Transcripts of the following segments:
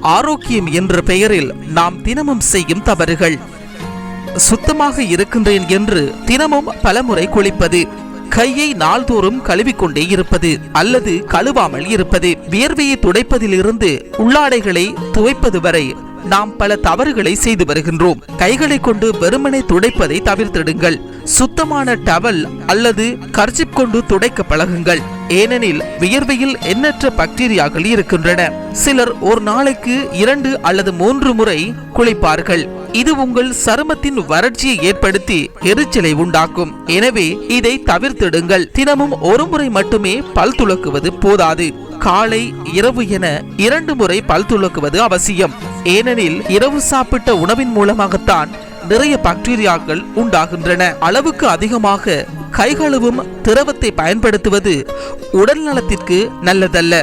ஆரோக்கியம் என்ற பெயரில் நாம் தினமும் செய்யும் தவறுகள். சுத்தமாக இருக்கின்றேன் என்று தினமும் பலமுறை குளிப்பது கையை நாள்தோறும் கழுவிக்கொண்டே இருப்பது அல்லது கழுவாமல் இருப்பது வியர்வையை துடைப்பதிலிருந்து உள்ளாடைகளை துவைப்பது வரை நாம் பல தவறுகளை செய்து வருகின்றோம். கைகளை கொண்டு வெறுமனை துடைப்பதை தவிர்த்திடுங்கள். சுத்தமான டவல் அல்லது கர்ச்சிப் கொண்டு துடைக்க பழகுங்கள். ஏனெனில் வியர்வையில் எண்ணற்ற பாக்டீரியாக்கள் இருக்கின்றன. சிலர் ஒரு நாளைக்கு இரண்டு அல்லது மூன்று முறை குளிப்பார்கள். இது உங்கள் சருமத்தின் வறட்சியை ஏற்படுத்தி எரிச்சலை உண்டாக்கும். எனவே இதை தவிர்த்திடுங்கள். தினமும் ஒரு முறை மட்டுமே பல் துலக்குவது போதாது. காலை இரவு என இரண்டு முறை பல் துலக்குவது அவசியம். ஏனெனில் இரவு சாப்பிட்ட உணவின் மூலமாகத்தான் நிறைய பாக்டீரியாக்கள் உண்டாகின்றன. அளவுக்கு அதிகமாக கைகளும் திரவத்தை பயன்படுத்துவது உடல் நலத்திற்கு நல்லதல்ல.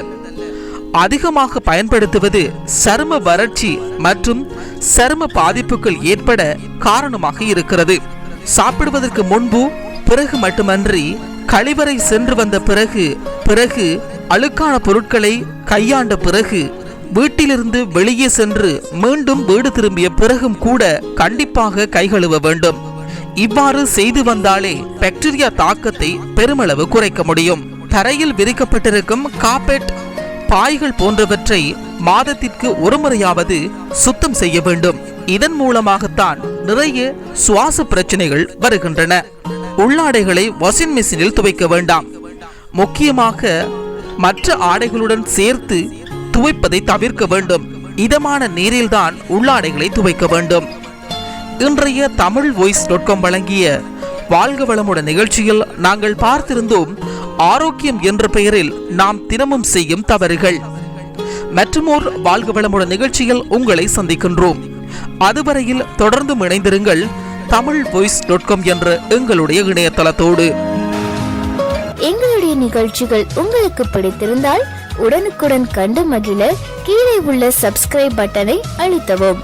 அதிகமாக பயன்படுத்துவது சரும வறட்சி மற்றும் சரும பாதிப்புகள் ஏற்பட காரணமாக இருக்கிறது. சாப்பிடுவதற்கு முன்பு பிறகு மட்டுமன்றி கழிவறை சென்று வந்த பிறகு பிறகு அழுக்கான பொருட்களை கையாண்ட பிறகு வீட்டிலிருந்து வெளியே சென்று மீண்டும் வீடு திரும்பிய பிறகும் கூட கண்டிப்பாக கை கழுவ வேண்டும். இவ்வாறு செய்து வந்தாலே பாக்டீரியா தாக்கத்தை பெருமளவு குறைக்க முடியும். தரையில் விரிக்கப்பட்டிருக்கும் காப்பெட் பாய்கள் போன்றவற்றை மாதத்திற்கு ஒரு முறையாவது சுத்தம் செய்ய வேண்டும். இதன் மூலமாகத்தான் நிறைய சுவாச பிரச்சனைகள் வருகின்றன. உள்ளாடைகளை வாஷிங் மிஷினில் துவைக்க வேண்டாம். முக்கியமாக மற்ற ஆடைகளுடன் சேர்த்து துவைப்பதை தவிர்க்க வேண்டும். இதமான நீரில்தான் உள்ளாடைகளை துவைக்க வேண்டும். இன்றைய தமிழ் வாய்ஸ் டாட் காம் வழங்கிய வாழ்க வளமுடன் நிகழ்ச்சியில் நாங்கள் பார்த்திருந்தோம் ஆரோக்கியம் என்ற பெயரில் நாம் தினமும் செய்யும் தவறுகள். மற்றுமோர் வாழ்க வளமுடன் நிகழ்ச்சியில் உங்களை சந்திக்கின்றோம். அதுவரையில் தொடர்ந்து இணைந்திருங்கள் தமிழ் வாய்ஸ் டாட் காம் என்ற எங்களுடைய இணையதளத்தோடு. எங்களுடைய நிகழ்ச்சிகள் உங்களுக்கு பிடித்திருந்தால் உடனுக்குடன் கண்டு மகிழ கீழே உள்ள சப்ஸ்கிரைப் பட்டனை அழுத்தவும்.